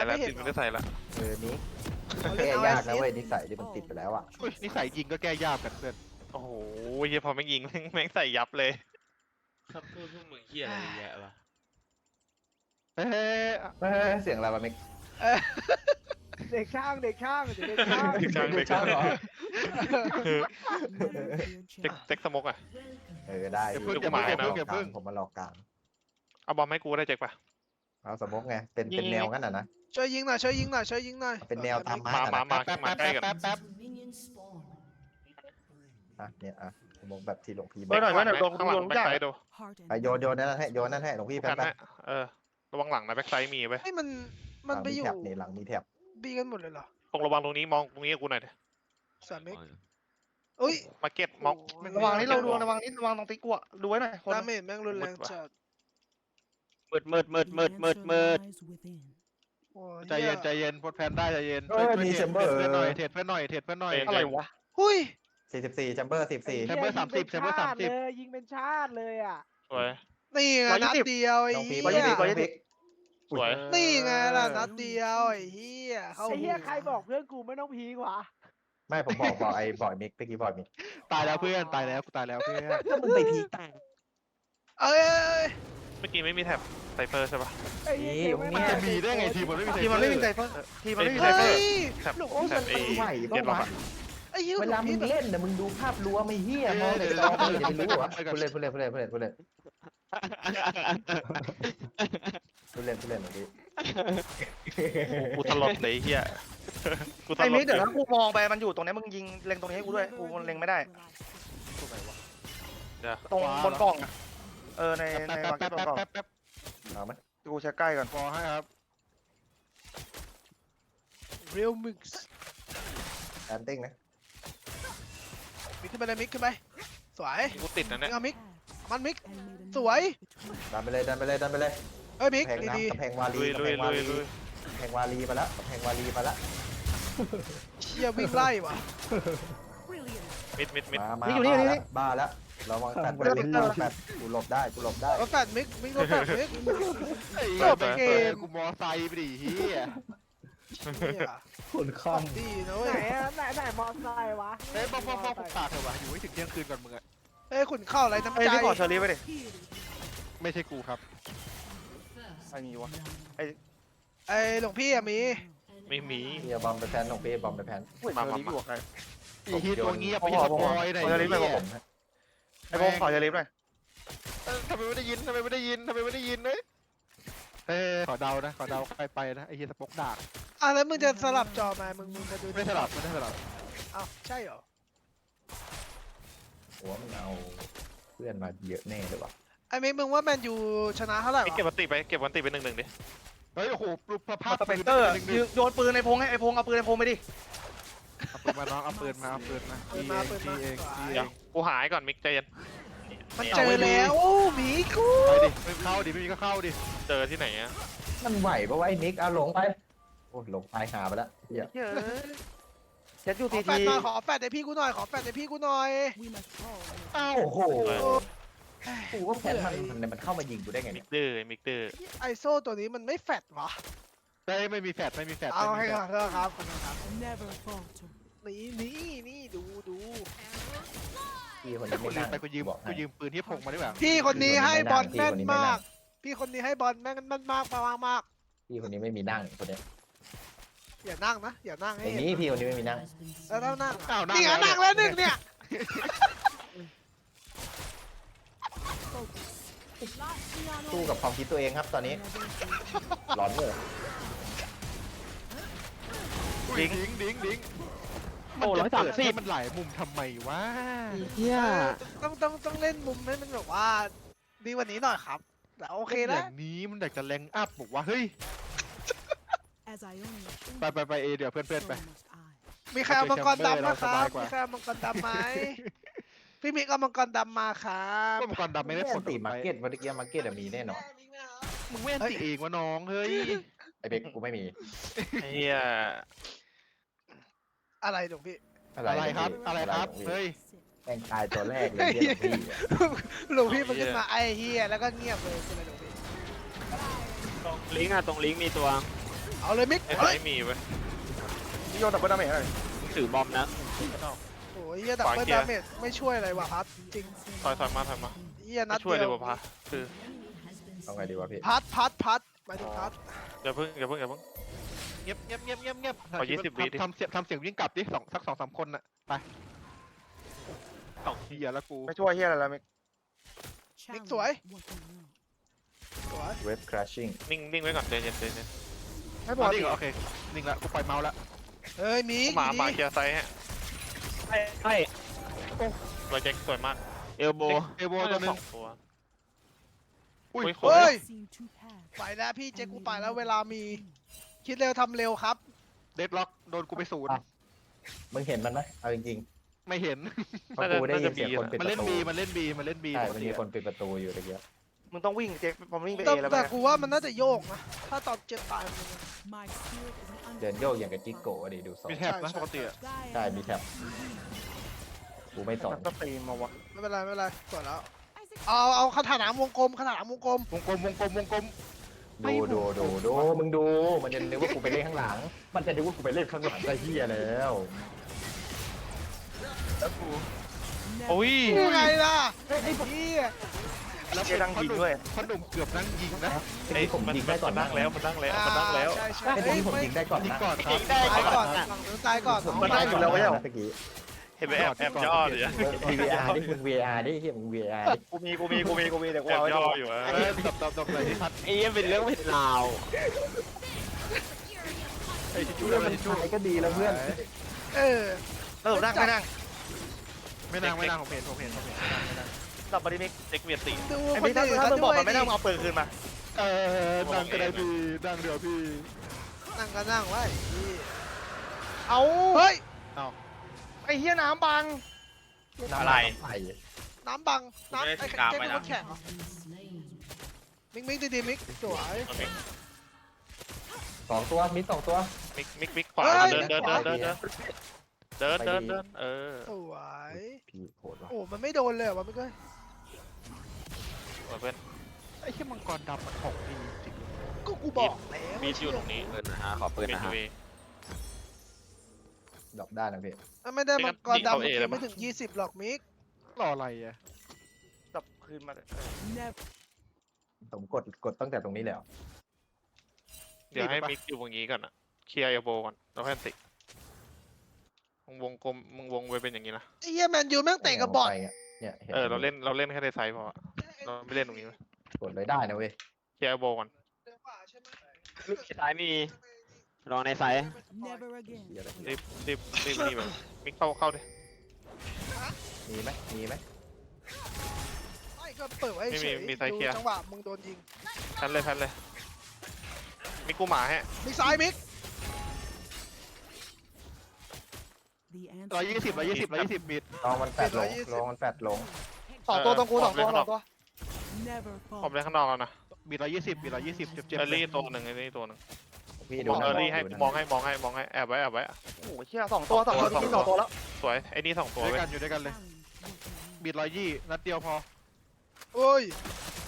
แต่ละไม่เห็ตินดเหรอไม่ได้ใส่ละเออนี้เอาแก้เล่นเอายากแอนะซิเว้ยดนิสัยที่มันติดไปแล้วอะอุ้ยนิสัยยิงก็แก้ยากกันเพื่อนโอ้โหเฮียพอแม่งยิงแม่งแม่งใส่ยับเลยคำพูดพวกมึงเฮียอะไรเยอะแยะวะเฮ้ยเฮ้ยเสียงอะไรวะมิกเออเด็กช่างเด็กช่างเด็กช่างเด็กช่างเด็กช่างเหรอเจ็กเจ็กสมกอะ เออได้อย่าเพิ่งลูกอย่าหมาเพิ่งอย่านะเพิ่งอย่าเพิ่ง ผมมารอกลาง เอาบอลให้กูได้เจ็กปะเอาสมกไงเป็นยิงเป็นแนวงั้นอะนะ ช่วยยิงหน่อยช่วยยิงหน่อยช่วยยิงหน่อยเป็นแนวตามมามามาแป๊บมาแป๊บใกล้แป๊บกันแป๊บแป๊บอะเนี่ยอะสมกแบบที่หลวงพี่บเฮ้อยกหน่อยหน่อยลงข้างหลังแบ็คไซด์ดูไปโยนโยนนั่นให้โยนนั่นให้หลวงพี่แป๊กับนแป๊บนะเออระวังหลังนะแบ็คไซด์มีไว้ยให้มันมันไปอยู่หลังมีแถบนี่หลังมีแถบบีกันหมดเลยเหรอตรงระวังตรงนี้มองตรงนี้กับกูหน่อยดิสามเมกอุ้ยมาเก็ตมองระวังนี่เราดูระวังนี่ระวังตรงติ๊กกัวดูไว้หน่อยคน ดาเมจแม่งรุนแรงจัดมืดมืดมืดมืดมืดมืด โอ้ใจเย็นใจเย็นพดแพนได้ใจเย็นเออมีเทแชรดมเบอร์เพื่อนหน่อยเทรดเพื่อนหน่อยเทรดเพื่อนหน่อยอะไรวะ หุ้ย สี่สิบสี่แชมเบอร์สิบสี่ แชมเบอร์สามสิบแชมเบอร์สามสิบยิงเป็นชาติเลยอะ สวย นี่ไงร้อยยี่นัดสิบเดียวไอ้น้องพีเหี้บอยยพีบอยพีสวย นี่ไงล่ะนัดเดียวไอ้เหี้ยเข้าไอ้เหี้ยใครบอกเพื่อนกูไม่ต้องพีกวะไม่ผมบอกบอกไอ้บอยมิกเมื่อกี้บอยมิกตายแล้วเพื่อนตายแล้วกูตายแล้วเพื่อนถ้ามึงไปพีตายเอ้ยเอ้ยเอ้ย เมื่อกี้ไม่มีแท็บไซเฟอร์ใช่ปะมันจะมีได้ไงทีมันไม่มี ทีมันไม่มีไซเฟอร์ทีมันไม่มีไซเฟอร์ แท็บหนูโอ้ยมันไหวปะวะ เก็บหรอปไอ้เหี้เวลามึงเล่นน่ะมึงดูภาพรวมไม่เฮี้ยมองแต่จอมึงจะรู้เะรอพูดเล่นพูดเล่นพูดเล่นพูดเล่นพูดเล่นพูดเล่นพูดเล่นหน่อยดิกูตลบเไหนเฮียกูตลไอ้บมิดเดี๋ยวแล้วกูมองไปมันอยู่ตรงนี้มึงยิงเล็งตรงนี้ให้กูด้วยกูเล็งไม่ได้ตรงบนกล่องอะ เออในในแป๊บวางแป๊แค่บบนกล่องแป๊บแป๊บเอาไหมกูเช็คใกล้ก่อนพอให้ครับ เรียลมิกซ์แอนติ้งนะมิกขึ้นไปเลยมิกขึ้นไป สวยกูติดนะเนี่ยเอามิกมันมิก สวย ดันไปเลยดันไปเลยดันไปเลยเอ้ยมิกกำแพงดีน้ำกำแพงวาลีลุยกำลุแพยงวาลุยลีลุยกำแพงวาลีไปแล้วกำแพงวาลีไปแล้ว ๆเชี่ยวิ่งไล่ว่ะ มิดมิดมิดมามาบ้าแล้วบ้าแล้วระวังแฟดระวังแฟดกูหลบได้กูหลบได้รถแฟดมิกมิกรถแฟดมิก ไอ้จบเกม กูมอไซค์ไปดิเฮียเนี่ยคนคขล่อองงดีนะเว้ไหนยอะไหนไหนมอไซค์วะเฮ้ยพ่อพ่อพ่อผมตากเถอะวะอยู่ให้ถึงเที่ยงคืนก่อนมึงอะเอ้ยขุนเข้าอะไรน้ำไอ้ยใจพี่ขอเชอรี่ไปดิไม่ใช่กูครับไอ้มีวะไอ้หลวงพี่อะมีไม่มีเฮียบอมไปแพนของพี่บอมไปแพนเฮ้ยเชอรี่พี่บอกใคร ไอ้เฮียตัวเงียบผมไอ้ขอสปอยไหนผมขอเหี้ยผมฮะไอ้พงขอเชอรี่หน่อยเอ้ยทำไมไม่ได้ยินทำไมไม่ได้ยินทำไมไม่ได้ยินเฮ้ยเอ้ยขอเดานะขอเดาใครไปนะไอ้เฮียสปอกดากอะแล้วมึงจะสลับจอมา มึงมึงจะดูไม่สลับไม่ได้สลับเอ้าใช่เหรอหัวมันเอาเพื่อนมาเยอะแน่เลยว่ะไอ้มิกมึงว่าแมนยูชนะเท่าไหร่มิดเก็บวะวันติไปเก็บวันติไปหนึ่งหนึ่งดิเฮ้ยโอ้โหรูปภาพสเปกเตอร์โยนปืนไอ้พงให้ไอ้พงเอาปืนไอ้พงไปดิ เอาปืนมาน้องเอาปืนมาเอาปืนมาเปิดทีมา เองเปิดทีมาเองทีเอเดี๋ยวงกูหายก่อนมิกใจเย็นมันเนี่ยเจอแล้วโอ้หมีกูไปดิไม่เข้าดิไม่มีก็เข้าดิเจอที่ไหนอะมันไหวปะวะไอ้นิกเอาหลงไป โอ้หลงตายหาไปแล้วเฮียเฮ้ยเช็ดยูขทีอแฟดทีหน่อยขอแฟดให้พี่กูหน่อยขอแฟดให้พี่กูหน่อยอ้าวโอ้โหกูว่าแพนมันมันมันเข้ามายิงกูได้ไงมิเนี่ยกดื้อมิกดื้อไอโซตัวนี้มันไม่แฟดวะ ได้ไม่มีแฟดไม่มีแฟดเอาไม่ให้มีก่แฟอนดเถอะครับขอบคุณครับนี่นี่นี่ดูดูพี่คนถ้านี้กูไม่ลืนั่มงไปกูยืมบอกให้ กูยืมปืนที่พกมาดีกว่าพี่คนนี้ให้บอลพี่แม่คนนนี้ไม่มานั่กงพี่คนนี้ให้บอลแม่นแม่นมากมากมากพี่คนนี้ไม่มีนั่งคนเนี้ยอย่านั่งนะอย่านั่งอให้ย่างเห็นนี้พี่คนนี้ไม่มีนั่งแล้วถ้านั่งอ้าวนี่ไงนั่งแล้วหนึ่งเนี่ยสู้กับความคิดตัวเองครับตอนนี้ร้อนเลย ดิ้งดิ้งดิ้งดิ้งโอ้ร้อยสามสิบ มันหลายมุมทำไมวะเฮียต้องต้องต้องเล่นมุมให้มันแบบว่า ดีกวันนี้หน่อยครับ แต่โอเคอนะย่างนี้มันอยากจะแรงอัพบอกว่าเฮ้ยไปไปไปเอเดี๋ยวเพื่อนเพื่อนไปมีใครเอามังกรดำมาครับเราสบายกว่ามีใครเอามังกรดำไหม พี่มิกเอามังกรดำมาครับก็มังกรดำไม่ได้ผลตีมาร์เก็ตวันนี้มาร์เก็ตมีแน่นอนมึงไม่อันติเองวะน้องเฮ้ยไอเบกกูไม่มีเฮีย อะไรหลวงพี่ อะไรครับ อะไรครับ เฮ้ย แม่งตายตัวแรกเลยเรียกพี่หลวงพี่มันขึ้นมาไอ้เฮียแล้วก็เงียบเลยใช่ไหมหลวงพี่ ตรงลิงก์อะตรงลิงก์มีตัวเอาเลยมิกไอ้เอาไซเลยมีเว้ยพี่โยนดับเบิลดาเมจหน่อยถือบอมนะ โอ้ยเฮียดับขวาเบิลเกียร์ดาเมจไม่ช่วยอะไรว่ะพัดจริงถอยถอยมาถอยมาเฮียนัไม่ดช่วยเดีเลยยวว่ะพะคือเอาไงดีวะพี่พัดพัดพัดหมายถึงพัดอย่าเพิ่งอย่าเพิ่งอย่าเพิ่ง เงียบเงียบเงียบเงียบเงียบขอ20วิดิทำทำเสียงทำเสียงวิ่งกลับดิสองสักสองสามคนน่ะไปสองเฮียแล้วกู ไม่ช่วยเฮียอะไรแล้วมิกมิกสวยสวย เว็บคราชชิ่งนิ่งนิ่งไว้ก่อนเย็นเย็นเย็นเย็นไม่ปพกอติดีโอเคนิ่งละกูปล่อยเมาส์ละเฮ้ยมิกหมาหมาดีเคลียร์ไซส์ฮะใช่ใช่ไวเจ็คสวยมากเอลโบเอโบน่าตัวจะหนึสงองตัว อุ้ยอุ้ยโคเฮ้ย Seen two paths. ไปแล้วพี่เจ๊กูไปแล้วเวลามี คิดเร็วทำเร็วครับ เดดล็อกโดนกูไปศูนย์มึงเห็นมันไหมเอาจริงไม่เห็น ๆเพราะกูได้ยินเสียงคนปิดมันปเล่นระตูบีมันเล่นบีมันเล่นบีใช่ปกมันติมีอะคนปิดประตูอยู่ตะเกียบมึงต้องวิ่งเจ๊ผมวิ่งไปแต่เอแล้วแต่แม่กูว่ามันน่าจะโยกนะ ถ้าตอนเจ็บตายมัน My spirit is an เดินโยกอย่างกับจิกโกะดิดูสองมีแท็บนะใช่ ปกติอะใช่มีแท็บกูไม่สนมันก็ตีนมาวะไม่เป็นไรไม่เป็นไรกดแล้วเอาเอาคาถาหนามวงกลมคาถาหนามวงกลมวงกลมวงกลมวงกลม ดูดูดูดูมึงดู มันจะนึกว่ากูไปเล่นข้างหลัง มันจะนึกว่ากูไปเล่นข้างหลังไอ้เหี้ยแล้วแล้วกูโอ้ยยังไงล่ะไอ้พี่แล้วเจ๊ดังยิงด้วยพ่อหนุ่มเกือบนั่งยิงนะไอ้ที่ผมมันยิงได้ก่อนนั่งแล้วมันนั่งแล้วมันนั่งแล้วใช่ใช่ไอ้ที่ผมยิงได้ก่อนยิงนะก่อนครับยิงได้ตายก่ก่ออนนนะฝั่งนู้นตายก่อนมันได้อยู่แล้วไม่ใช่เหรอเมื่อกี้ เห็นไหมแอบแอบย่ออยู่อะมึง VR ดิมึง VR ดิเฮียมึง VR ดิกูมีกูมีกูมีกูมีเดี๋ยวกูแอบเอาไว้ย่ดูออยู่อะเออตบตบตบเลยที่พัดไอ้เหี้ยเป็นเรื่องเป็นราวไอ้ทิชชู่เพื่เลอนยมันทิชชู่ตายก็ดีแล้วเพื่อนเออแล้วผมนั่งไม่นั่งไม่นั่งไม่นั่งผมเห็นผมเห็นผมเห็นไม่นั่งไม่นั่งกลับมาดิมิกเด็กเวียดตีดูไอ้คมินกถ้าอื่นถ้าเขามึงบอกด้วยมันไม่นั่งดิมึงเอาปืนคืนมาเออนั่งก็ได้พี่นั่งเดี๋ยวพี่นั่งก็นั่งไว้พี่เอาเฮ้ยไอ้ เฮียน้ำบัง อะไรไอ้น้ำบัง น้ำไม่ไอ้ได้แจ็คตามไปเป็นนะคนแข่งเหรอมิกมิกดีๆมิกสวยโอเคสองตัวมิดสองตัว มิกมิกมิกขวาเฮ้ยเดินเดินเดินเดินเดินเดินเดินเดินเออสวยพี่โหดว่ะโอ้มันไม่โดนเลยเหรอวะมิกเอ้ยสวยเพื่อนไอ้ที่มังกรดำมันของดีจริงก็กูบอกแล้วมีดอยู่ตรงนี้ปืนนะฮะขอปืนเป็นนะยูฮะเอดอกได้นะพี่มันไม่ได้ไม่งั้มันงกรยิงเข้าดำเอเลยปะไม่ถึง20หรอกมิกรออะไรอะกลับคืนมาเลย Never ผมกดกดตั้งแต่ตรงนี้แล้ว เดี๋ยวให้มิกอยู่ตรงนี้ก่อนอะเคลียร์เอลโบก่อนแล้วค่อยติมึงวงกลมมึงวงไว้เป็นอย่างนี้นะไอ้เหี้ยแมนยูแม่งเตะกับบอลไปะเนี่ยห็นเออเราเล่นเราเล่นแค่ในไซส์พอเราไม่เล่นตรงนี้กดเลยได้นะเว้ยเคลียร์เอลโบก่อนซ้ายมี ลองในไซส์ never again. เหี้ยอะไรรีบรีบรีบรีบแบบมิกเข้าเข้าดิมีไหมมีไหมไม่ก็เปิดไว้ไม่มีเฉยมีไซส์ดูเคลียร์จังหวะมึงโดนยิงแพนเลยแพนเลยมิกกูหมาฮะมิกซ้ายมิก The ร้อย answer ยี่สิบร้อยยี่สิบร้อยยี่สิบมิดลองมันแฟดลงลองมันแฟดลงสองตัวตรงกูสองตัวเออสองตัว never ผม fall. เล่นข้างนอกแล้วนะมิดร้อยยี่สิบมิดร้อยยี่สิบเจ็บเจ็บเออรี่ตัวหนึ่งเออรี่ตัวหนึ่ง พี่มดูองเออรี่ให้ดูนะมองให้มองให้มองให้แอบไว้แอบไว้โอ้โหเฮียสองตัวสองตัวสองตัวที่สองตัวแล้วสวยไอ้นี่สองตัวด้วยเว้ยกันอยู่ด้วยกันเลย Challenge working มิดร้อยยี่นัดเดียวพอโอ้ย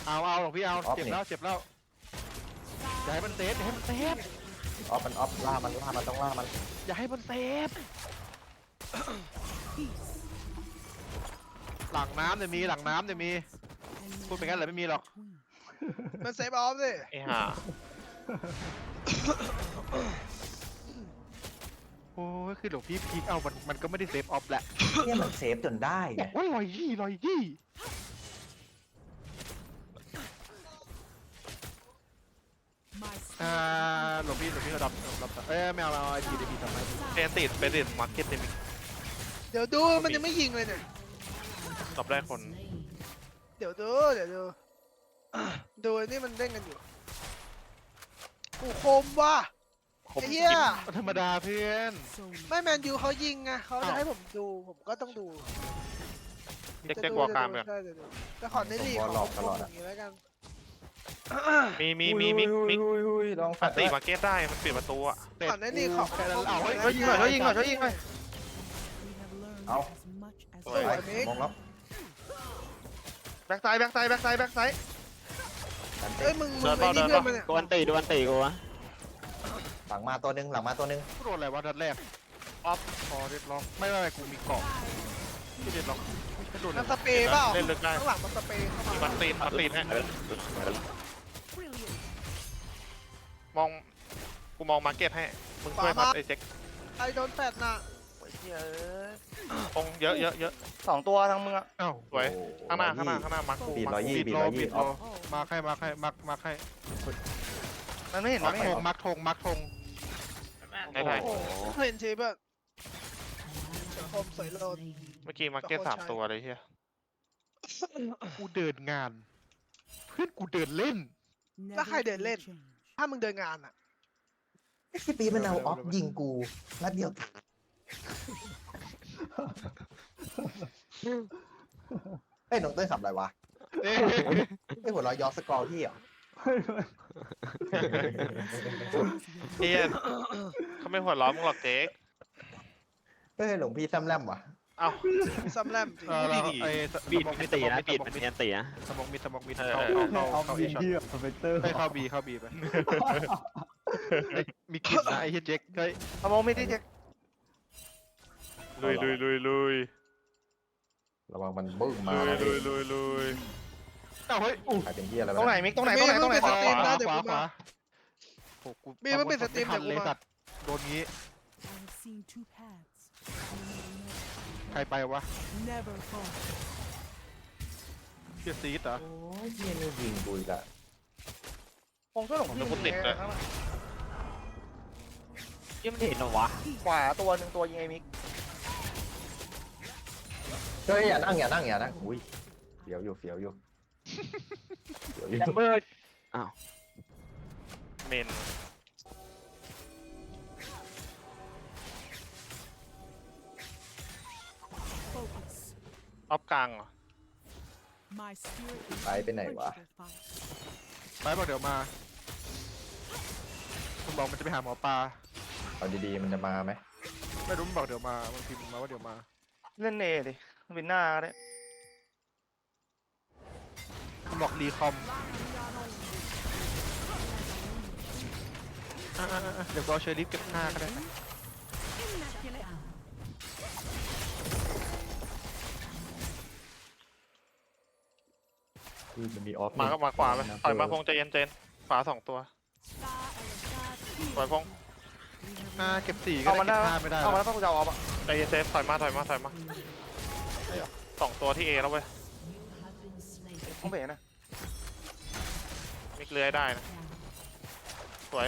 เอาเอาหรอกพี่เอาเจ็บแล้วเจ็บแล้วอย่าให้มันเซฟอย่าให้มันเซฟออฟมันออฟล่ามันล่ามันต้องล่ามันอย่าให้มันเซฟ peace. หลังน้ำเนี่ยมีหลังน้ำเนี่ยมี And พูดไปงั้นเลยไม่มีหรอก queen. มันเซฟออฟสิไอ้ห่า โอ้ยคือหลวงพี่พีคเอามันมันก็ไม่ได้เซฟออฟแหละเนี่ยมันเซฟจนได้บไงอกว่าร้อยยี่ร้อยยี่ My อ่า spirit หลวงพี่หลวงพี่ระดับระดับเอ้ยไม่เอาไม่เอาไอพีดีพีทำไมเป็นติดเป็นติดมาร์เก็ตในมิกเดี๋ยวดูมันยังไม่ยิงเลยเนี่ย ตอบได้คน เดี๋ยวดูเดี๋ยวดู ดูไอ้นี่มันเล่นกันอยู่ กูคมว่ะคมไอ้เหี้ยธรรมดาเพื่อน so ไม่แมนยูเขายิงไงเขาจะอ้าวให้ผมดูผมก็ต้องดูเด็กจะเด็กดูวอลกรามจะกันดูได้เดี๋ยวดูแต่ขอในลีกผมขหลออกตลอดออะย่างนี้แล้วกันมีมีมีมิกมิกอุ้ยอุ้ยอุ้ยลองแฟอัดนติมาร์เก็ตได้ มันปิดประตูอะเตะก่อนหน้านี้เขาแค่นั้นเอาเขาเฮ้ยเฮ้ยยิงหน่อยช่วยยิงหน่อยช่วยยิงหน่อย we have learned as much as สวยสวยมิกมองแล้วแบ็กไซด์แบ็กไซด์แบ็กไซด์แบ็กไซด์ เอ้ยมึงมึเดิงนไอ้เปล่านี่เดินเพื่อนเปล่ามันเนี่ยกวนตีดวนตีกูวะหลังมาตัวหนึงหลังมาตัวหนึงกูโดนอะไรวะนัดแรกออฟพอเด็ดล็อกไม่ไม่ไม่กูมีเกาะที่เด็ดล็อกไม่โดนเลมันยสเปรย์เปล่าเล่นลึกได้ข้างหลังมันสเปรย์เข้ามีมามันตีนมันตีนให้ Brilliant. มองกูมองมาร์เก็ตให้มึงช่วยพัดไอ้เจ๊กใครโดนแปดน่ะโอ้ย เหี้ยเอ้ยตรงเยอะเยอะเยอะสองตัวทั้งมึงอะอ้าวสวยโอ้โข้างหน้าข้างหน้าข้างหน้ามาร์กูบีดมาร้อยร์ยี่บิดบีดรร้ออยบิยี่ดอรออฟมาร์คให้มาร์คให้มาร์คมาร์คให้มันไม่เห็นมันไม่ธเห็นงมาร์คธงมาร์คธง ได้ได้โอ้โหเห็นทีแบบเสือคมสวยโลดเมื่อกี้มาร์เก็ตสามตัวเลยเฮียกูเดินงาน เพื่อนกูเดินเล่น แล้วใครเดินเล่น ถ้ามึงเดินงานอะไอ้สปีดมันเอาออฟยิงกูนัดเดียว เฮ้ยน้องเต้ยขับอะไรวะเอ๊ะไอ้หัวเร้อยยอสกอร์พี่เหรอเฮียเขาไม่หัวเร้อนมึงหรอกเจ๊กเฮ้ยหลวงพี่แซมแลมวะเอ้าซัมแลมจริงเออเราไอ้สบีดสมองไม่ดตีนะสมองบีดสมมันองเนียนตีนะสมองมิดสมองมิดเออเข้าเข้าเข้าเข้าเอช็อตสเปกเตอร์เฮ้ยเข้าบีเข้าบีไปเฮ้ยมีคลิปนะไอ้เฮียเจ๊กเฮ้ยเอาโมไม่ได้เจ๊ก ลุยลุยลุยลุยระวังมันบึ้งมาลุยลุยลุยลุยเอ้าเฮ้ยอู้กลายเป็นเหี้ยอะไรตรงไหนวะมิกตรงไหนตรงไหนตรงไหนเป็นขสวาตรีมขวานะเดี๋ยวขวากูขวามาโอ้กูบีมันเป็นสตรีมทันเลยเดี๋ยวกูมาสัตว์โดนงี้ I have seen two paths. ใครไปวะ Never fall. เฮียซีดเหรอโอ้ยเหี้ยนี่ยิงกูอีกละคงช่วยหลงพี่ยังไม่เห็นเหรอวะขวาตัวหนึ่งตัวยิงไอ้มิก เฮ้ยอย่านั่งอย่านั่งอย่านั่งอุ้ยเฟียวอยู่เฟียวอยู่เฟียวอยู่แชมเบอร์เมน Focus. ออฟกลางเหรอ My spirit is ไปไปไหนวะ unquenchable fire. ไปบอกเดี๋ยวมามันบอกมันจะไปหาหมอปลาเอาดีๆมันจะมาไหมไม่รู้มันบอกเดี๋ยวมามันพิมพ์มาว่าเดี๋ยวมา เล่นเนดิ วินหน้าก็ได้มันบอกรีคอมอะอะอะเดี๋ยวกูเอาเชอร์ลิฟเก็บหน้าก็ได้นะคือมันมีออฟมาก็มาขวาไปถอยมาพงใจเย็นเจนขวาสองตัวถอยพงหน้าเก็บสี่ก็เอาได้มันเก็ได้บห้าไม่ได้เอามันแล้วได้ต้องกูจะเอาออฟอะใจเย็นเซฟถอยมาถอยมาถอยมา สองตัวที่เอแล้วเว้ยต้องเบรกนะมิกเลื้อยได้นะ สวย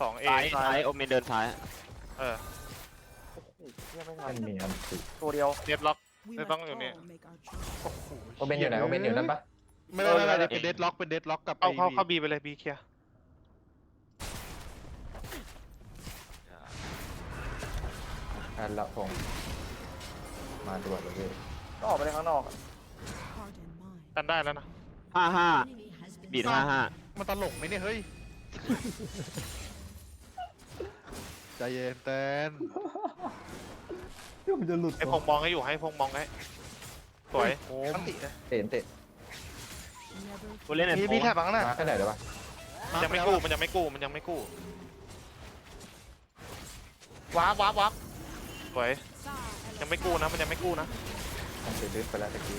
สองเอซ้ายซ้ายโอเมนเดินซ้ายเออโอ้โหเหี้ยไม่ทัมันนมีอันติตัวเดียวเด็ดล็อก We Thế must tông อยู่เนี่ย all make our choice. โอ้โหโอเมนอยู่ไหนโอเมนอยู่นั่นปะไม่ไม่ไม่ไม่เป็นเดดล็อกเป็นเดดล็อกกับเอาเข้าไอ้เข้าบีไปเลยบีเคลียร์อันละพง มาด่วนเลยเว้ยก็ออกไปเลยข้างนอกอะ Heart and mind. กันได้แล้วนะ ห้าห้าบีดห้าห้ามันตลกไหมเนี่ยเฮ้ย ใจเย็นแตนมันจะหลุดให้พงมองให้อยู่ให้พงมองให้ สวยโอ้อันติเลยเตะเตะ Never กูเล่นไอ้มีโฟมีแถบข้างหน้ามาแค่ไหนเดี๋ยวปะยังไม่กู้มันยังไม่กู้มันยังไม่กู้วาร์ปวาร์ปวาร์ป สวยยังไม่กู้นะมันยังไม่กู้นะมันติดลึกไปแล้วตะกี้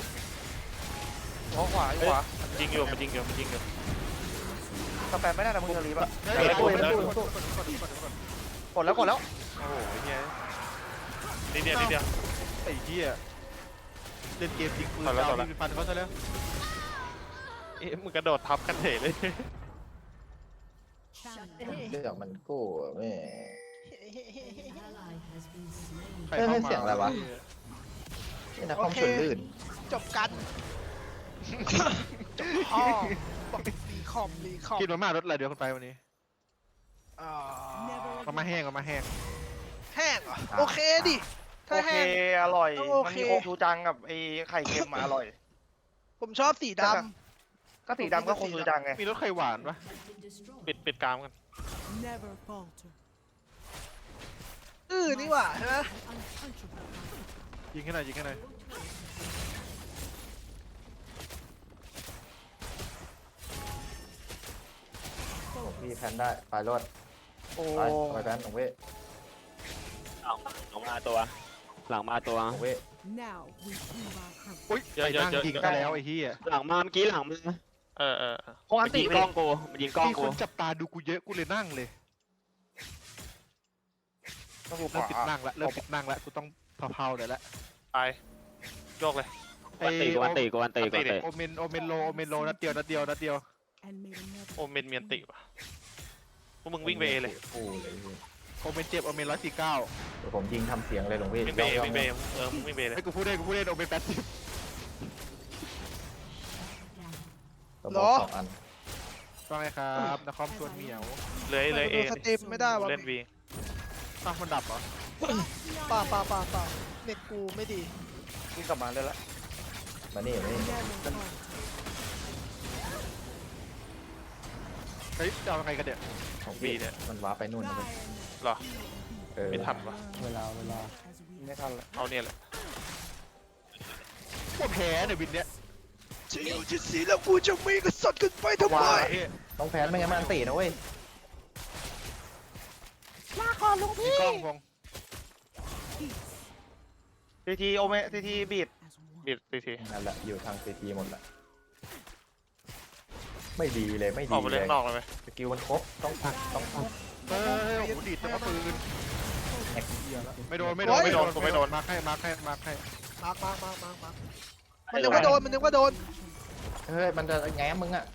ขวาขวาขวามันยิงอยู่มันยิงอยู่มันยิงอยู่สแปมไม่ได้นะมึงจะรีบอะเฮ้ยกดเฮ้ยแล้วกดแล้วโอ้โหเฮียนิดเดียวนิดเดียวไอ้เหี้ยเล่นเกมยิงปืนถอยแล้วเอาถอยแล้วมีดฟันเขาซะแล้วเอ๊ะมึงกระโดดทับกันเถเลย challenge. เรื่องมันกู้แม่ ใครเฮ้ยเข้าเสียงอะไรวะ นี่นะความชนลื่น จบกันจบพ่อบอกรีคอมรีคอมกินมาม่ารสอะไรเดี๋ยวคนไปวันนี้อ่ามาม่าแห้งมาม่าแห้ง แห้งเหรอโอเคดิ ถ้าโอเคแห้ง อร่อย ต้องโอมันเค มีโคชูจังกับไอ้ไข่เค็มมาอร่อย ผมชอบสีดำ ก็สีดำก็โคชูจังไง มีรสไข่หวานปะปิดปิดกรามกัน Never falter. ำอื้อนี่หว่าใช่ไหม Unpunchable fire. ยิงแค่ไหนอยยิงแค่ไหนอยพี่แพนได้ไปรถโอ้ไปไปแบนของเว้ยหลังมาหลังมาตัว หลังมาตัว ของเว้ย Now we prove our courage. อุ้ยไปนั่งยิงได้แล้วไอ้เหี้ยหลังมาเมื่อกี้หลังมาเออเออเออคงอัมันนติยิงไปกล้ดิองกูมันยิงกล้องมีคกูนจับตาดูกูเยอะกูเลยนั่งเลย ต้องกูขเริ่มวาติดนั่งละเริ่มติดนั่งละกูต้องเผาๆเลยละไปโยกเลยกวนตีกวนตีกวนตีกวนตีโอเมนโอเมนโลโอเมนโลนัดเดียวนัดเดียวนัดเดียว And may the never โอเมนเมียนติว่ะพวกมึงวิ่งไปเอเลยโอ้เลยโอเมนเจ็บโอเมนร้อยสี่เก้าเดี๋ยวผมยิงทำเสียงเลยหลวงพี่วิ่งไปเอย่องๆวิ่งไปเอเออมึงวิ่งไปเอเลย ให้กูพูดได้กูพูดได้โอเมนแปดสิบกระเหรบออกสองอันว่าไงครับนครชวนเหมียว เลยเลยเอดูสตรีมไม่ได้วะ เล่นวี อ้าวมันดับเหรอป่าป่าป่าป่าเน็ตกูไม่ดีวิ่งกลับมาเลยละมานี่มานี่ never falter. เฮ้ยจะเอายังไงกันเนี่ย ของพี่เนี่ย มันว้าร์ปไปนู่นนะเว้ยเหรอ เออไม่ทันวะเวลาเวลา As we ไม่ทันละเอาเนี่ยแหละพวกแพ้เนี่ยวินเนี้ยจะอยู่ที่สีแล้วกูจะมีกษัตริย์กันไปทำไมว้าเฮ้ยต้องแพ้ไม่งั้นมันอันตีนะเว้ย มีกล้องพง peace ทีทีโอเมทีทีบีด as one. บิดทีทีนั่นแหละอยู่ทางซีทีหมดละไม่ดีเลยไม่อดีอกไปเลเล่นยนอกเลยไหมสกิลมันครบต้องพักต้องพักเฮ้ยโอ้โหดีดแต่ว่าปืนแอคเดียวแล้วไม่โดนไม่โดนไม่โดนไม่โดนมาร์คให้มาร์คให้มาร์คให้มาร์กมาร์กมาร์กมาร์กมาร์กมันนึกว่าโดนมันนึกว่าโดนเฮ้ยมันจะแง้มมึงอะ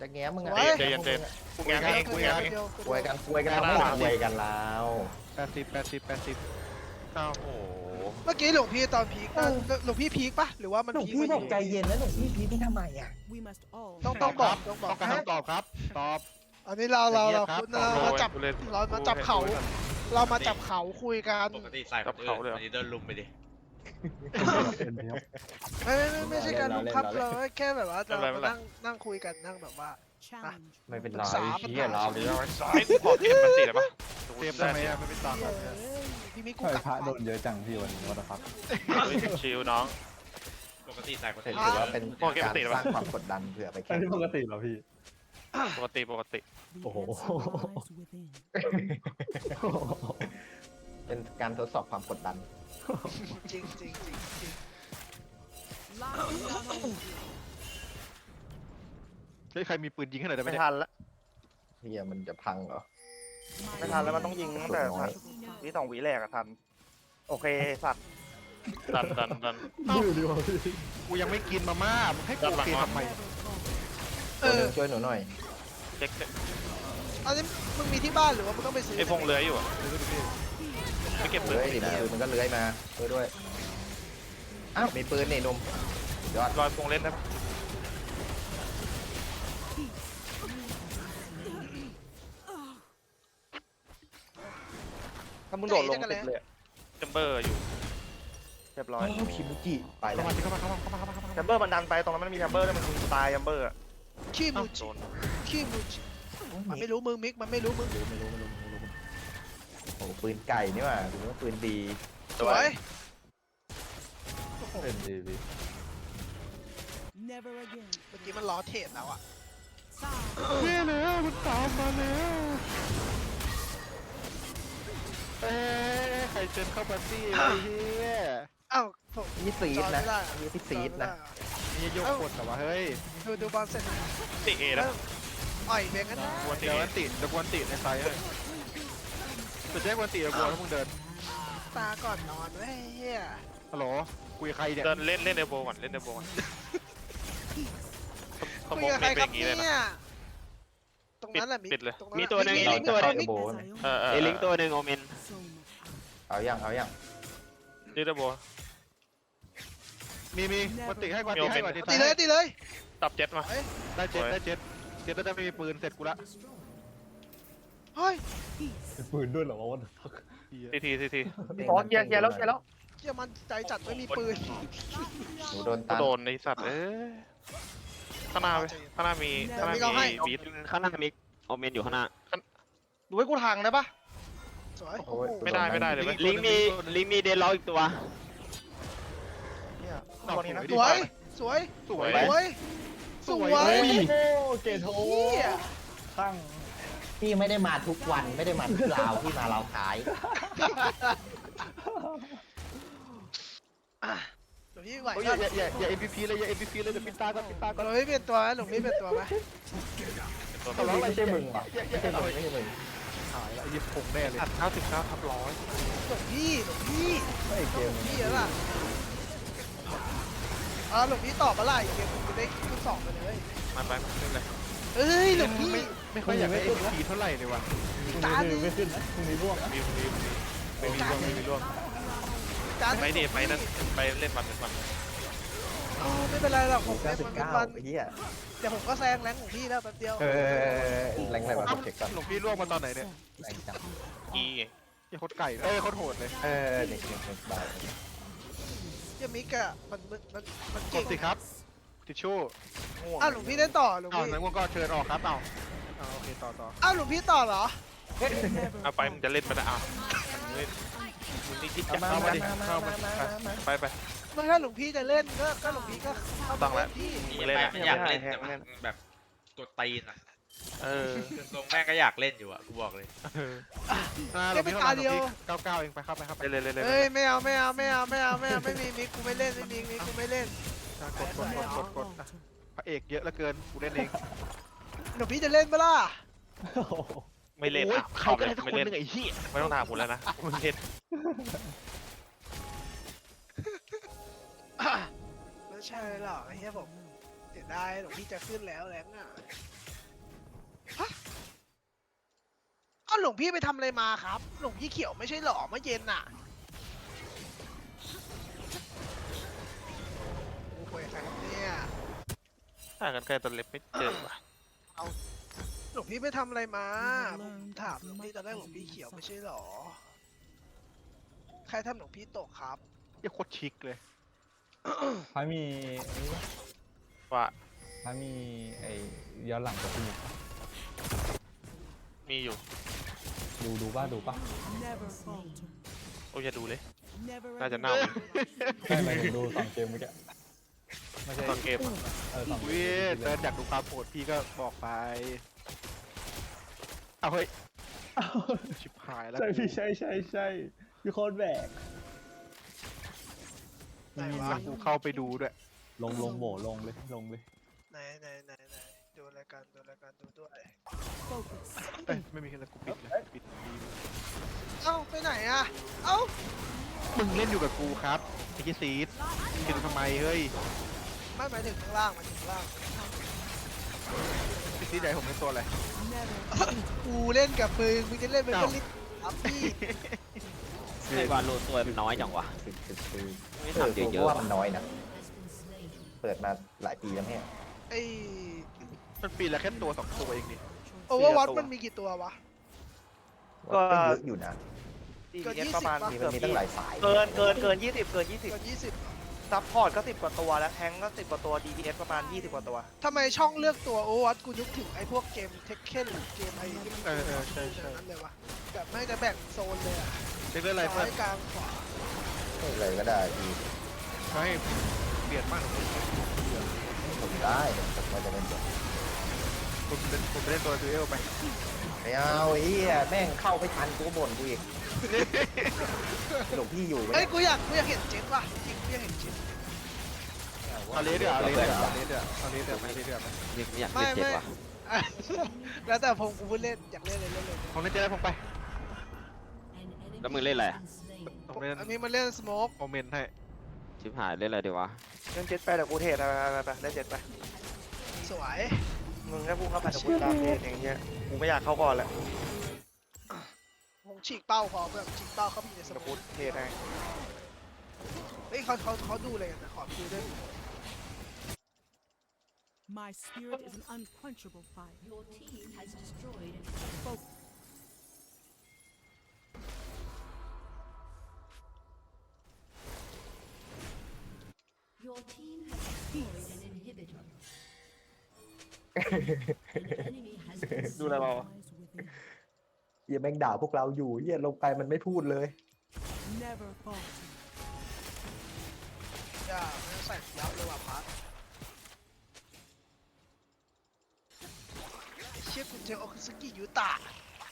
จะแง้มมึงอะเฮ้ยเจเย็นเจนกูแง้มเองกูแง้มเองเดียวควยกันควยกันแล้วควยกันแล้ว แปดสิบแปดสิบแปดสิบอ้าวโอ้โหเมื่อกี้หลวงพี่ตอนพีคน่ะหลวงพี่พีคปะหรือว่ามันหลวงพีคพี่กว่าบอกใจเย็นแล้วหลวงพี่พีนี่ทำไมอะ We must all ต้องต้องบอกต้องบอต้อกงการคำตอบครับ ตอบ อันนี้เราเราเราครับเรามาจับกูเล่นเรามาจับเขา เรามาจับเขาคุยกัน ปกติใส่คนอื่นกับเขาเลยเหรออันนี้เดินลุมไปดิ ไม่ไม่ไม่ไม่ใช่การลุกครับเราเล่นเราแค่แบบว่าจะไม่เป็นไรมานั่งนั่งคุยกันนั่งแบบว่า challenge. ไม่เป็นปรึไรกษาเฮียเราเลยให้กูขอเทปมันติได้ปะเซฟได้ไหมอะไม่เป็นตังค์อะเอ้ยพี่มิกกูทำไมกลับพระโดนเยอะจังพี่วันนี้วัตครับเฮ้ยชิวน้อง ปกติใส่คนถือื่อนว่าเป็นโอเคการปกติสปะร้างความกดดันเผื่อไปอัแข่นงนี้ปกติเหรอพี่ ปกติปกติ The Oh. answer lies within. เป็นการทดสอบความกดดัน จริงจริงจริงจริง เฮ้ยใครมีปืนยิงให้หน่อยได้ไหมไม่เนี่ยทันละเฮียมันจะพังเหรอ ไม่ทันแล้วมันต้องยิงตั้งแต่น้อยวิสองวิแรกอะทัน โอเคสัตว์ดันดันดัน กูยังไม่กินมาม่ามึงให้กูโอเคทำไมเอตัวหอนึงช่วยหนูหน่อย เช็คเนี่ยอันนี้มึงมีที่บ้านหรือว่ามึงต้องไปซื้อไอ้พงเลื้อยอยู่อะ ไม่เก็บปืนเลื้อยดิปืนมันก็เลื้อยมาช่วยด้วยอ้าวมีปืนนี่หนุ่มยอดรอยพงเล่นได้ปะถ้ามึงโดดลงติดเลยอะแชมเบอร์อยู่เรียบร้อยคิมุจิไปแล้เข้าวมาสิเข้ามาเข้ามาเข้ามาเข้ามาเข้ามาแชมเบอร์มันดันไปตรงนั้นมันมีแชมเบอร์ด้วยมันยิงตายแชมเบอร์อะขี้มูโดจินขี้มูจิมันไม่รู้มึงมิกมันไม่รู้มึงไม่รู้ไม่รู้ไม่รู้ไม่รู้ โอ้โหปืนไก่นี่หว่าถือว่าปืนดีสวยเป็นดีพี่ Never again. เมื่อกี้มันล้อเทปแล้วอะ Sigh. เฮ้ยแล้วมันตามมาแล้วเอ้ยใครเจนเข้าปาร์ตี้ไอ้เหี้ยอ้าวผมนี่ซีดจอนะไม่ได้นี่พี่ซีดนะนี่ยกคนแต่ว่าเฮ้ยดูดูบอลเสร็จติเอแล้วอ่อยเบงกันนะ กวนติเดี๋ยวเอวันติเดี๋ยวกวนติในไซส์เลย จะแจ้งกวนติกับกวนแล้วมึงเดินตาก่อนนอนเว้ยเฮียฮัลโหลคุยกับใครเนี่ยเดินเล่นเล่นเดโบก่อนเล่นเดโบก่อนขคุโมยยกับใครเล่นคเป็รับนอย่างนี้เลยนะ เนี่ยตรงนั้นแหละมิกปิดเลย ตรงมีตัวหนึ่งมิกมีตัวหนึ่งมิกโบ As I เออเออเอลิงตัวหนึ่งโอเมน so much เอายังเอายังเล่นเดโบ มีมีกวนติให้กวนติให้กวนติตีเลยตีเลย ตับเจ็ดมา ได้เจ็ดได้เจ็ดเจ็ดแล้วได้ไม่มีปืนเสร็จกูละ เฮ้ย peace. ปืนด้วยเหรอวะทีทีทีทีพอเคลียร์เคลียร์แล้วเคลียร์แล้วเฮียมันใจจัดไม่มีปืนหนูโดนกูตันโดนในสัตว์เอ้ยข้างหน้าไปข้างหน้ามีข้างหน้ามีบีทข้างหน้ามิกโอเมนอยู่ข้างหน้าดูให้กูทางได้ปะสวยโอ้ยไม่ได้ไม่ได้เลยเว้ยลิงมีลิงมีเดนล็อกอีกตัวเนี่ยตัวนี้นะสวยสวยสวยสวยสวยโอ้เกโทเฮียข้าง พพี่ไม่ได้มาทุกวันไม่ได้มาทุกราวพี่มาเราวท้าย อะหลวงพี่ไหวโอ้ยก็อย่าอย่าอย่า MVP เลยอย่า MVP เลยเดี๋ยวปิดตาก่อนปิดตาก่อนหลวงพี่เปลี่ยนตัวไหมหลวงพี่เปลี่ยนตัวไหมตัวไม่นี้ไม่ใช่มึงหรอไม่ใช่มึงไม่ใช่มึงหายแล้วยิบผงแน่เลยอัดเก้าสิบเก้าทับร้อยหลวงพี่หลวงพี่ไม่เกหลมวงพี่แล้วล่ะอ่าหลวงพี่ตอบมาล่ะอีกเกมกูได้ขึ้นสองไปเลยมาไปมาเล่นเลย เอ้ยหลวงพี่ ไม่ไม่ค่อยอยากได้ MVP เท่าไหร่เลยว่ะจานไม่นึงไม่ขึ้นนะพรุ่งนี้ร่วงนะมีมีมีไม่มีร่วงไม่มีร่วงจานไปดิไปนั่นไปเล่นวันเป็นวันโอ้ไม่เป็นไรหรอกผมเก้าเล่นสิบมันเป็นเก้าวันไอ้เหี้ยเดี๋ยวผมก็แซงแรงของพี่แล้วแป๊บเดียว เออแรงอะไรวะเอ้าเช็คก่อนหลวงพี่ร่วงมาตอนไหนเนี่ยแรงจังกียี่โคตรไก่เอ้ยโคตรโหดเลย เออเด็กเด็กเด็กเบาเหี้ยมิกอะมันมันมันมันกเก่ดงสิครับ ทิชชู่ง่วงอ้าวหลวงพี่ได้ต่อหลวงอ้าวพี่นั้นง่วงก็เชิญออกครับเอาเอาโอเคต่อต่ออ้าวหลวงพี่ต่อเหรอเอาไปมึงจะเล่นมันอะมึงเล่นมึงนี่คิดจะมาเข้ามามาดิมาเข้ามามามามาไปไปไม่ถ้าหลวงพี่จะเล่นก็ก็หลวงพี่ก็เข้าต้มาองแล้วเล่นพี่มึงเล่นอะไม่อยากเล่นแต่มันแบบกดตีนอะเออคือทรงแม่งก็อยากเล่นอยู่อะกูบอกเลยอ่าหลวงพี่เท่าไหร่หลวงพี่เก้าเก้าเองไปครับไปครับไปเล่นเลยเล่นเลเฮ้ยยไม่เอาไม่เอาไม่เอาไม่เอาไม่เอาไม่มีมิกกูไม่เล่นไม่มีมิกกูไม่เล่น อะกดกดกดกดกดอะพระเอกเยอะเหลือเกินกูเล่นเองหลวงพี่จะเล่นปะล่ะไม่เล่นโอ้ยอะใครก็ได้เอาทุกเลยคนไม่เล่นงไอ้เหี้ยไม่ต้องถามกูแล้วนะมึงเล่นไม่ใช่หรอกไอ้เหี้ยผมเสียดายหลวงพี่จะขึ้นแล้วแรงอะฮะเอ้าหลวงพี่ไปทำอะไรมาครับ หลวงพี่เขียวไม่ใช่หรอเมื่อเย็นน่ะ โอ้โหใครครับเนี่ยถ้ากันใกล้ตอนเล็บไม่เจอว่ะหลวงพี่ไปทำอะไรมาผมถามหลวงพี่ตอนแรกหลวงพี่เขียวไม่ใช่หรอ ใครทำหลวงพี่ตกครับเหี้ยโคตรชิคเลยพามีอันนี้ปะว่าพามีไอ้ย้อนหลังกับพี่มีอยู่ดูดูป่ะดูป่ะ Never falter. โอ้ยอย่าดูเลย Never น่าจะ ever เน่าไม่หมายถึงดูสองเกมเมื่อกี้ ไม่ใช่ตอนเกมอะเออสองเกวิมเดินอยากดูความโหดพี่ก็บอกไป เอาเฮ้ย ชิบหายแล้วใช่พี่ใช่ใช่ใช่พี่โคตรแบกไหนวะแล้วกูเข้าไปดูด้วย ลงลงโหมลงเลยลงเลยไหนไหนไหนไหนดูรายการดูรายการดูด้วย focus. เอ้ยไม่มีอะไรกูปิดเลยปิดดีเลยเอ้าไปไหนอะ เอ้ามึงเล่นอยู่กับกูครับไอ้ที่ซีดกินทำไมเฮ้ย ไม่หมายถึงข้างล่างหมายถึงข้างล่างพี่ซีดใหญ่ผมเป็นตัวอะไร Never กูเล่นกับมึงมึงจะเล่นเป็นก็ลิบครับพี่ไอ้วาโลตัวมันน้อยจังวะคือคือคือไม่เออทำกูเยอะว่ามันน้อยนะ เปิดมาหลายปีแล้วเนี่ยไอ้มันปีละแค่ตัวสองตัวเองดิโอเวอร์วอตตัวมันมีกี่ตัววะก็เยอะอยู่นะเกิน DPS 20ประมาณปะมีมันมีตั้งหลายสาย เกินเกินเกินยี่สิบเกินยี่สิบเกินยี่สิบ ซัพพอร์ตก็สิบกว่าตัวแล้วแทงก็สิบกว่าตัว DPS ประมาณยี่สิบกว่าตัว ทำไมช่องเลือกตัวโอเวอร์วอตกูนึกถึงไอ้พวกเกมเทคเคนหรือเกมไอ้ที่มันเออเออใช่ใช่นั้นเลยวะแบบไม่จะแบ่งโซนเลยอะเล่นเล่นอะไรเพื่อซ้านยกลางขวาเลยก็ได้พี่ไม่เปลี่ยนมากผมได้ผมว่าจะเล่นแบบผมเล่นผมไปเล่นตัวดูเอลไปไม่เอาไอ้เหี้ยแม่งเข้าไม่ทันกูก็บ่นกูอีก หลวงพี่อยู่ไหมเอ้ยกูอยากกูอยากเห็นเจ็ตว่ะจริงกูอยากเห็นเจ็ตเอาเลสเดือดเอาเลสเดือดเอาเลสเดือดเอาเลสเดือดเอาเลสเดือดๆนี่อยากไม่เล่นเจ็ดไม่ว่ะแล้วแต่ผมกูพูดเล่นอยากเล่นเลยเล่นเลยผมเล่นเจได้ผมไป แล้วมึงเล่นอะไรผมเล่นอันนี้มันเล่นสโมกโมเมนต์ให้ชิบหายเล่นอะไรดีวะเล่นเจ็ดไปเดี๋ยวกูเทรดไปไปไปไปเล่นเจ็ดไป สวยมึงแค่พูดเข้าไปเดี๋ยวกูตามเทรดอย่างเงี้ย กูไม่อยากเข้าก่อนแหละผม ฉีกเป้าพอเพื่อนฉีกเป้าเข้าไปในสเดี๋ยวโมกูกเทรดให้เฮ้ยเขาเขาเขาดูอะไรกันนะขอดูด้วย My spirit is an unquenchable fire. Your team has destroyed Focus. your team has destroyed an inhibitor. An enemy has been ดูอะไรเรา Lies within. เหี้ยแม่งด่าพวกเราอยู่เหี้ยลงไปมันไม่พูดเลย Never falter. อย่าไม่ใส่ยับเลยว่ะพัดชี่ยกูเจอโอคุสกิยูตะ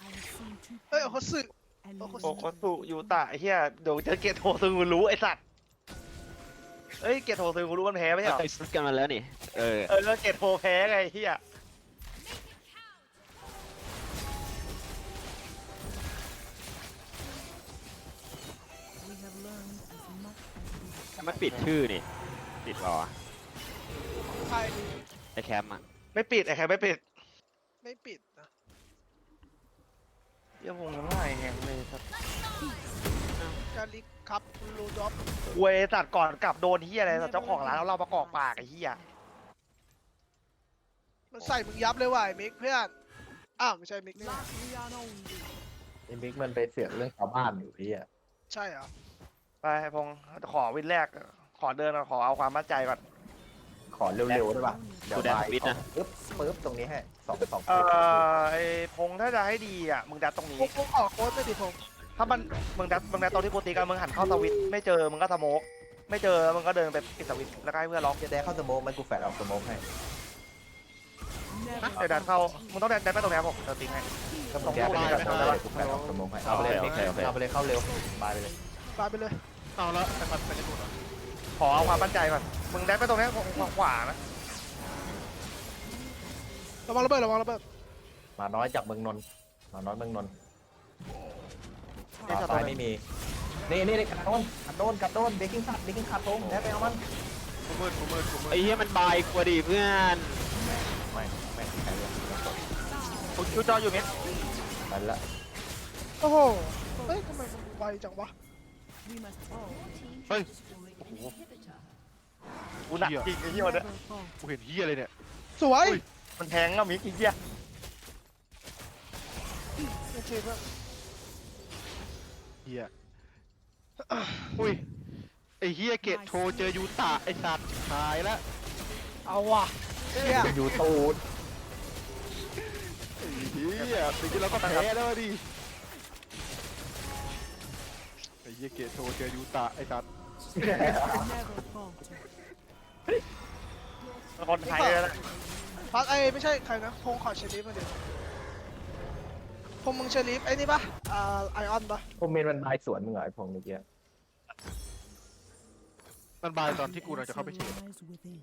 I have seen two เอ้ยโอคุสึ and Okosu- โอโคสุยูตะไอ้เหี้ยเดี๋ยวเจอเกตโทซึงกูรู้ไอ้สัตว์เอ้ยเกตโทซึงกูรู้มันแพ้ไม่ใช่เหรอ เคยซุดกันมาแล้วนี่ เออ เออแล้วเกตโทแพ้ไงไอ้เหี้ย มันปิดชื่อนี่ ปิดรอใครไอแคมป์อะไม่ปิดไอ้ใครไม่ปิดไม่ปิดนะเหี้ยังวงน้ำลายแหงเลยสัตว์การลิกครับลูดอฟเวยสัตว์ก่อนกลับโดนเหี้ยอะไรสัตว์เจ้าของร้านแล้วเราประกอบปากไอ้เหี้ยมันใส่มึงยับเลยว่ะไอ้มิกเพื่อนอ้าวไม่ใช่มิกนี่หว่า Leon only. ไอ้มิกมันไปเสือกเรื่องชาวบ้านอยู่พี่อะใช่เหรอ ไปพงษ์ขอวินแรก ขอเดินขอเอาความมั่นใจก่อน ขอเร็วๆได้ปะเดี๋ยวกูแดนบายสวิตช์นะ ปึ๊บปึ๊บตรงนี้ให้สองสองเอ่อไอ้พงษ์ถ้าจะให้ดีอะมึงดัดตรงนี้ พวกพวกออกโค้ดไปดิผมถ้ามันมึงดัดมึงดัดตอนที่กูตีกันมึงหันเข้าสวิตช์ไม่เจอมึงก็สโมกไม่เจอมึงก็เดินไปปิดสวิตช์แล้วก็ให้เพื่อนล็อกจะแดกเข้าสโมกมันกูแฟดออกสโมกให้ Never เดี๋ยวดันเข้ามึงต้องดันดันไปตรงนี้ผมเดี๋ยวทิ้งให้ ถ้าผมแก้ไปเลยก็ได้กูแฟดออกสโมกให้เอาไปเลยโอเคโอเคเอาไปเลยเข้าเร็วบายไปเลยตายไปเลย เอาแล้วแต่มันเป็นตัวขอเอาความมั่นใจก่อนมึงดันไปตรงนี้ขวาขวานะระวังระเบิดระวังระเบิดมาน้อยจากเมืองนนท์มาน้อยเมืองนนท์นี่อ่าจะตรซ้างยไหนไม่มีนี่นี่นี่กัดโดนกัดโดนกัดโดนเบกกิ้งคัดเบกกิ้งคัดทงแล้วไปเอามันกูมืดกูมืดกูมืดไอ้เหี้ยมันบายกว่าดิเพื่อนไม่ไม่ใครเลยไม่สนกูชูจออยู่มิดไปละโอ้โหเฮ้ยทำไมมันไวจังวะ we must all Your team has destroyed an inhibitor. กูหนักจริงไอ้เหี้ยวันเนี้ย never falter. กูเห็นเฮียเลยเนี่ย สวยมันแทงอะมิกไอ้เหี้ยโอเคเพื่อนเฮียอุ้ย ไอเฮียเกตโทรเจอยูตะไอสัตว์ตายละเอาว่ะเนี่ยอยู่ตูดไอ้เฮียถึงเราก็แพ้แล้วดิไอ เฮียเกตโทเจอยูตะไอสัตว์ Never falter. คนไทยเลยนะพัดไอ้ไม่ใช่ใครนะพงขอเชลิฟมาดิพงมึงเชลิฟไอ้นี่ปะอ่าไอออนปะผมเมนมันบายสวนมึงเหรอไอ้พงเมื่อกี้มันบายตอนที่กูเราจะเข้าไปเช็ค Lies within.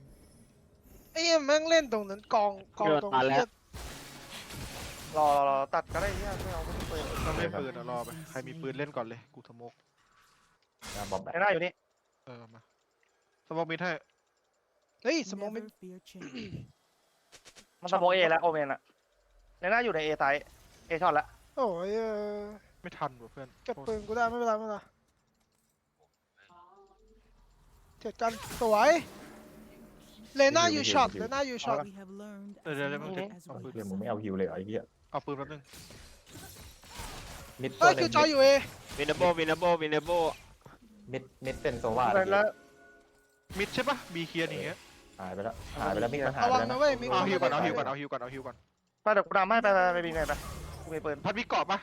ไอ้เหี้ยแม่งเล่นตรงนั้นกองกองตรงนี้รอรอรอตัดก็ได้เหี้ยไม่เอาไม่ต้องเปิดมันไม่ปืนอะรอไป ใครมีปืนเล่นก่อนเลย กูสโมก นะบอมแบบไอ้หน้าอยู่นี่เออมาสโมกมิดให้เฮ้ยสมองไม่ Never fear change. มันสโมเอแล้วโอเมนอะในหน้าอยู่ในเอไซส์เอช็อตละโอ้ยเออไม่ทันว่ะเพื่อนเก็บปืนกูได้ไม่เป็นไรไม่เป็นไรเจ็ดกันสวยเลน่ายูช็อตเลน่ายูช็อต We have learned เดี๋ยวเดี๋ยวเดี๋ยว as มึง much เช็ค as เอา we ปืนเพื่อนมึงไม่เอาฮิวเลยเหรอไอ้เหี้ยเอาปืนแป๊บนึงมิดตัเอ้วยหคินึ่วงจอยอยู่เอวินาโบวินาโบวินาโบ มิดมิดเป็นโซวาแล้วมิดใช่ปะบีเคลียร์หนีอะหายไปแล้วหายไปแล้วมิดมันหายระไปวังแล้วนะนะเว้ยมิกเอาฮิวก่อนเอาไม่ฮิวก่อนได้เอาฮิวก่อนเอาฮิวก่อนไปเดี๋ยวกูดำให้ไปไปไปบินไงไปกูมีปืนพัดมีเกาะปะ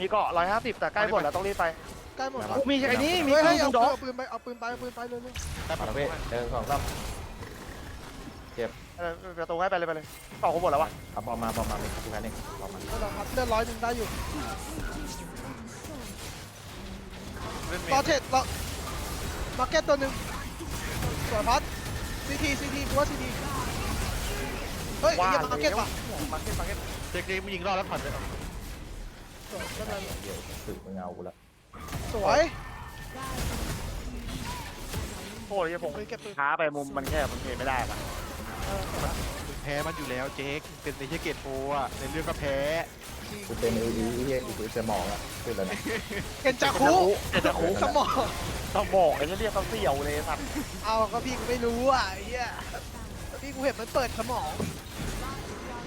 มีเกาะร้อยห้าสิบแต่ใกล้หมดแล้วต้องรีบไปใกล้หมดแล้วกูมีไอ้นี่มีเฮ้ยปืเฮ้ยนเอาด็อกปืนไปเอาปืนไปเอาปืนไปเลยเลยมาแล้วเว้ยเดินสองรอบเออประตูให้ไปเลยไปเลยต่อกูหมดแล้ววะเอาบอลมาบอลมามิดกูแค่นี้บอลมาเอาละครับเลือดร้อยหนึ่งได้อยู่ เล่นเมรอดเทรดรอมาร์เก็ตตัวหนึ่งสวยพัดซีทีซีทีกูว่าซีทีเฮ้ยไอ้ว่าเหี้ยมาร์เก็ตแล้วป่ะมาร์เก็ตมาร์เก็ตเด็กๆมึงยิงรอดแล้วผ่านไปเอาสวยไม่เป็นไรเดี๋ยวสึกมึงเอากูละสวยโอ้ยผมปืนเก็บปืนช้าไปมุมมันแค่มันเห็นไม่ได้ปะเออมึงแพ้มันอยู่แล้วเจ๊กเป็นในเฮียเกตโทรอะในเรื่องก็แพ้กูเป็นเอลีเหี้ยกูจะมองละขึ้นแล้วนะเห็นจากคูเดี๋ยวจะคุสมองต้องบอกไอ้เรียกเขาเสี่ยวเลยสัตว์เอาก็พี่กูไม่รู้อะไอ้เหี้ยพี่กูเห็นมันเปิดสมอง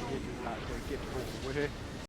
เฮียยูตะเจอเกตโทรเว้ย